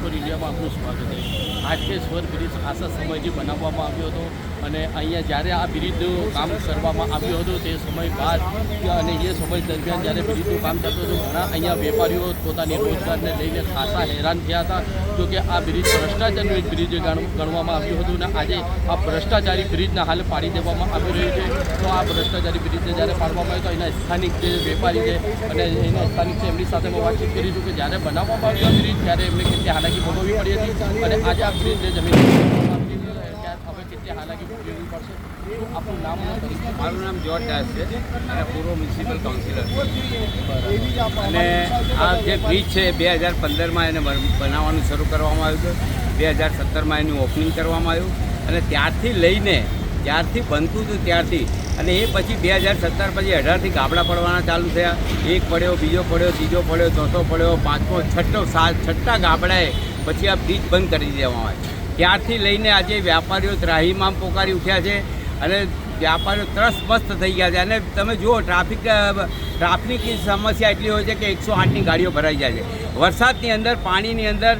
Four ઇન્ડિયામાં આપનું સ્વાગત છે. સ્વર બ્રિજ ખાસા સમયથી બનાવવામાં આવ્યો હતો અને અહીંયા જ્યારે આ બ્રિજનું કામ કરવામાં આવ્યું હતું તે સમય બાદ અને એ સમય દરમિયાન જ્યારે બ્રિજનું કામ થતું હતું, ઘણા અહીંયા વેપારીઓ પોતાની રોજગારને લઈને ખાસા હેરાન થયા હતા. જો કે આ બ્રિજ ભ્રષ્ટાચારનું એક બ્રિજ ગણવામાં આવ્યું હતું અને આજે આ ભ્રષ્ટાચારી બ્રિજના હાલ પાડી દેવામાં આવી રહ્યું છે. આ ભ્રષ્ટાચારી બ્રિજને જ્યારે પાડવામાં આવ્યો તો એના સ્થાનિક જે વેપારી છે અને એના સ્થાનિક છે એમની સાથે મેં વાતચીત કરી છું કે જ્યારે બનાવવામાં આવ્યો બ્રિજ ત્યારે એમને કેટલી હાલાકી ભોગવવી પડી હતી અને આજે આ બ્રિજને જમીન હવે કેટલી હાલાકી પડશે? આપણું નામ મારું નામ જ્યોર્જ દાસ છે. અને પૂર્વ મ્યુનિસિપલ કાઉન્સિલર અને આ જે બ્રિજ છે બે હજાર પંદરમાં એને બનાવવાનું શરૂ કરવામાં આવ્યું હતું. બે હજાર સત્તરમાં એનું ઓપનિંગ કરવામાં આવ્યું. અને ત્યારથી લઈને જ્યારથી બનતું હતું ત્યારથી. અને એ પછી બે હજાર સત્તર પછી અઢારથી ગાબડા પડવાના ચાલુ થયા. એક પડ્યો, બીજો પડ્યો, ત્રીજો પડ્યો, ચોથો પડ્યો, પાંચમો, છઠ્ઠો, સાત, છઠ્ઠા ગાબડાએ પછી આ બ્રિજ બંધ કરી દેવામાં આવે ત્યારથી લઈને આજે વ્યાપારીઓ ત્રાહીમામ પોકારી ઉઠ્યા છે અને વ્યાપારીઓ ત્રસ્તમસ્ત થઈ ગયા છે. અને તમે જુઓ, ટ્રાફિક ટ્રાફિક સમસ્યા એટલી હોય છે કે એકસો આઠની ગાડીઓ ભરાઈ જાય છે. વરસાદની અંદર, પાણીની અંદર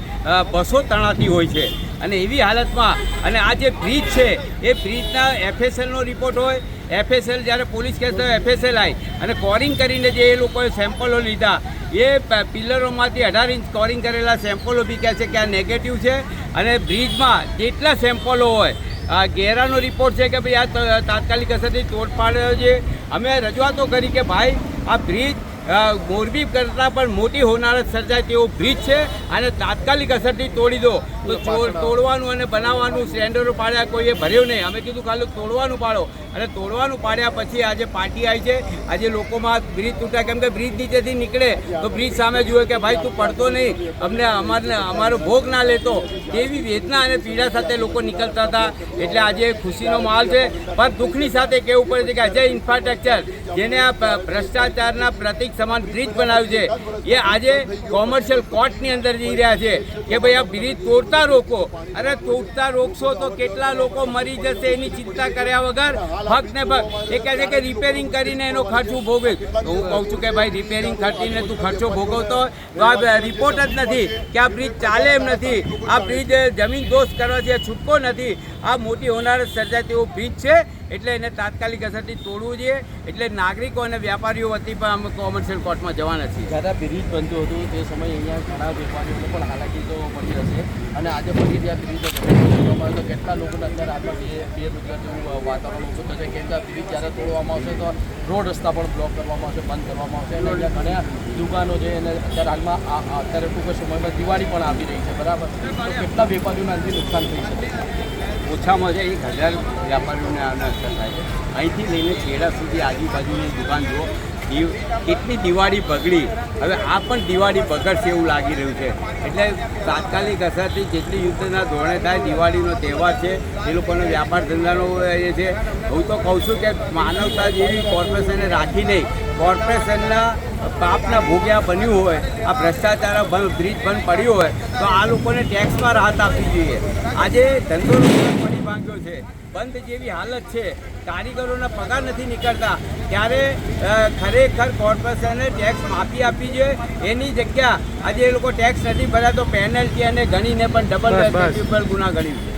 બસો તણાતી હોય છે. અને એવી હાલતમાં અને આ જે બ્રિજ છે, એ બ્રિજના એફએસએલનો રિપોર્ટ હોય એફએસએલ જ્યારે પોલીસ કેસ થયો એફએસએલ આવી અને કોરિંગ કરીને જે એ લોકોએ સેમ્પલો લીધા, એ પિલરોમાંથી અઢાર ઇંચ કોરિંગ કરેલા સેમ્પલો બી કહે છે કે આ નેગેટિવ છે. અને બ્રિજમાં જેટલા સેમ્પલો હોય, આ ગેરાનો રિપોર્ટ છે કે ભાઈ આ તાત્કાલિક અસરથી તોડ પાડ્યો છે. અમે રજૂઆતો કરી કે ભાઈ, આ બ્રિજ મોરબી કરતાં પણ મોટી હોનારત સર્જાય તેવો બ્રિજ છે અને તાત્કાલિક અસરથી તોડી દો. તો તોડવાનું અને બનાવવાનું સ્ટેન્ડરો પાડ્યા કોઈએ ભર્યું નહીં. અમે કીધું ખાલી તોડવાનું પાડો. અને તોડવાનું પાડ્યા પછી આજે પાર્ટી આવી છે. આજે લોકોમાં બ્રિજ તૂટ્યા. કેમ કે બ્રિજ નીચેથી નીકળે તો બ્રિજ સામે જુએ કે ભાઈ તું પડતો નહીં. અમને અમારને અમારો ભોગ ના લેતો. તેવી વેદના અને પીડા સાથે લોકો નીકળતા હતા. એટલે આજે ખુશીનો માહોલ છે. પણ દુઃખની સાથે કહેવું પડે છે કે અજય ઇન્ફ્રાસ્ટ્રક્ચર જેને આ ભ્રષ્ટાચારના પ્રતિક સમાન બ્રિજ બનાવ્યું છે. એ આજે કોમર્શિયલ કોર્ટની અંદર જઈ રહ્યા છે કે ભાઈ આ બ્રિજ તોડતા રોકો. અરે તોડતા રોકશો તો કેટલા લોકો મરી જશે એની ચિંતા કર્યા વગર? ફક્ત ને ફક્ત એ કહે છે કે રિપેરિંગ કરીને એનો ખર્ચ હું ભોગવીશ. તો હું કહું છું કે ભાઈ રિપેરિંગ ખર્ચીને તું ખર્ચો ભોગવતો? તો આ રિપોર્ટ જ નથી કે આ બ્રિજ ચાલે એમ નથી. આ બ્રિજ જમીન દોષ કરવાથી છૂટકો નથી. આ મોટી હોનારત સર્જાય તેવો બ્રિજ છે. એટલે એને તાત્કાલિક અસરથી તોડવું જોઈએ. એટલે નાગરિકો અને વેપારીઓ વતી પણ અમે કોમર્શિયલ કોર્ટમાં જવાના છીએ. જ્યારે બ્રિજ બનતું હતું, તે સમયે અહીંયા ઘણા વેપારીઓને પણ હાલાકી તો પડી હશે. અને આજે પછી ત્યાં બ્રિજ તો કેટલા લોકોને હાલમાં બે બેરોજગાર જેવું વાતાવરણ ઊભું થશે. કેમ કે બ્રિજ જ્યારે તોડવામાં આવશે તો રોડ રસ્તા પણ બ્લોક કરવામાં આવશે, બંધ કરવામાં આવશે. અને અહીંયા ઘણા દુકાનો છે અને અત્યારે હાલમાં અત્યારે ટૂંક સમયમાં દિવાળી પણ આવી રહી છે, બરાબર? તો કેટલા વેપારીઓને આનાથી નુકસાન થઈ શકે? ઓછામાં ઓછા એક હજાર વ્યાપારીઓને આને અસર થાય છે. અહીંથી લઈને છેડા સુધી આજુબાજુની દુકાન જુઓ. કેટલી દિવાળી બગડી. હવે આ પણ દિવાળી બગડશે એવું લાગી રહ્યું છે. એટલે તાત્કાલિક અસરથી જેટલી યુદ્ધના ધોરણે થાય, દિવાળીનો તહેવાર છે, એ લોકોનો વ્યાપાર ધંધાનો એ છે. હું તો કહું છું કે માનવતા જેવી કોર્પોરેશને રાખી નહીં. કોર્પોરેશનના પાપના ભોગ્યા બન્યું હોય આ ભ્રષ્ટાચાર બંધ બ્રિજ બંધ પડ્યું હોય તો આ લોકોને ટેક્સમાં રાહત આપવી જોઈએ. આજે ધંધો પડી ભાંગ્યો છે બંધ જેવી હાલત છે કારીગરોના પગાર નથી નીકળતા ત્યારે ખરેખર કોર્પોરેશને ટેક્સ માફી આપવી જોઈએ. એની જગ્યા આજે એ લોકો ટેક્સ નથી ભર્યા તો પેનલ્ટી અને ગણીને પણ ડબલ ગુના ગણ્યું છે